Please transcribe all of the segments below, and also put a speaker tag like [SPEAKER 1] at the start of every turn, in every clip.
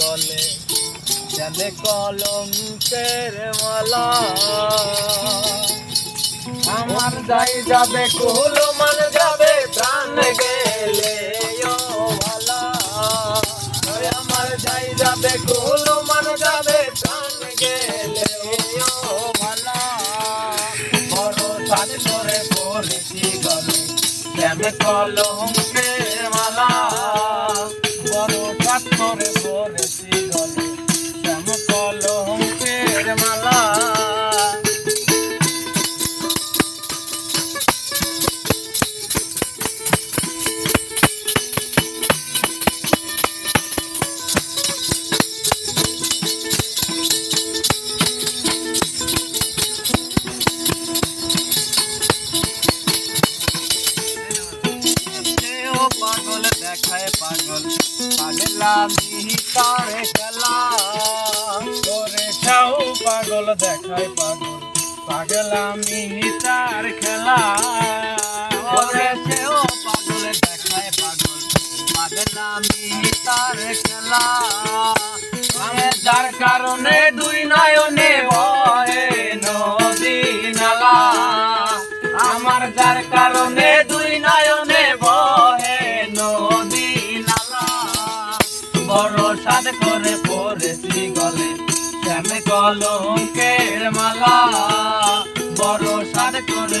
[SPEAKER 1] গলে জানে কলঙ্কের মালা। আমার যাই যাবে কুল মান যাবে, প্রাণ গেলে আমার যাই যাবে কুল মান যাবে, প্রাণ গেলে বড় সাজ করে পড়েছি গলে শ্যামে কলঙ্কের দেখায় পাগল। পাগলামি তারে খেলা। করে ছাও পাগল, দেখায় পাগল। পাগলামি তার খেলা। যার কারণে দুই নয়নে বহে নদী নালা। আমার যার কারণে বড় সাদ করে পড়েছি গলে শ্যামে কলঙ্কের মালা। বড় সাদ করে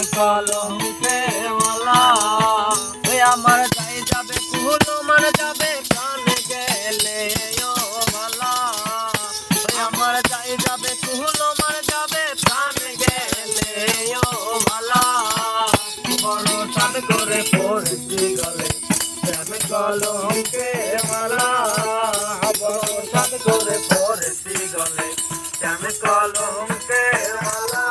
[SPEAKER 1] শ্যাম কলঙ্কের মালা। ওই আমার যাবে মান যাবে প্রাণ গেলে ও মালা। ওই আমার যাই যাবে প্রাণ গেলে ও মালা। বড় সাদ করে পড়েছি গলে শ্যাম কলঙ্কের মালা। বড় সাদ করে পড়েছি গলে শ্যাম কলঙ্কের মালা।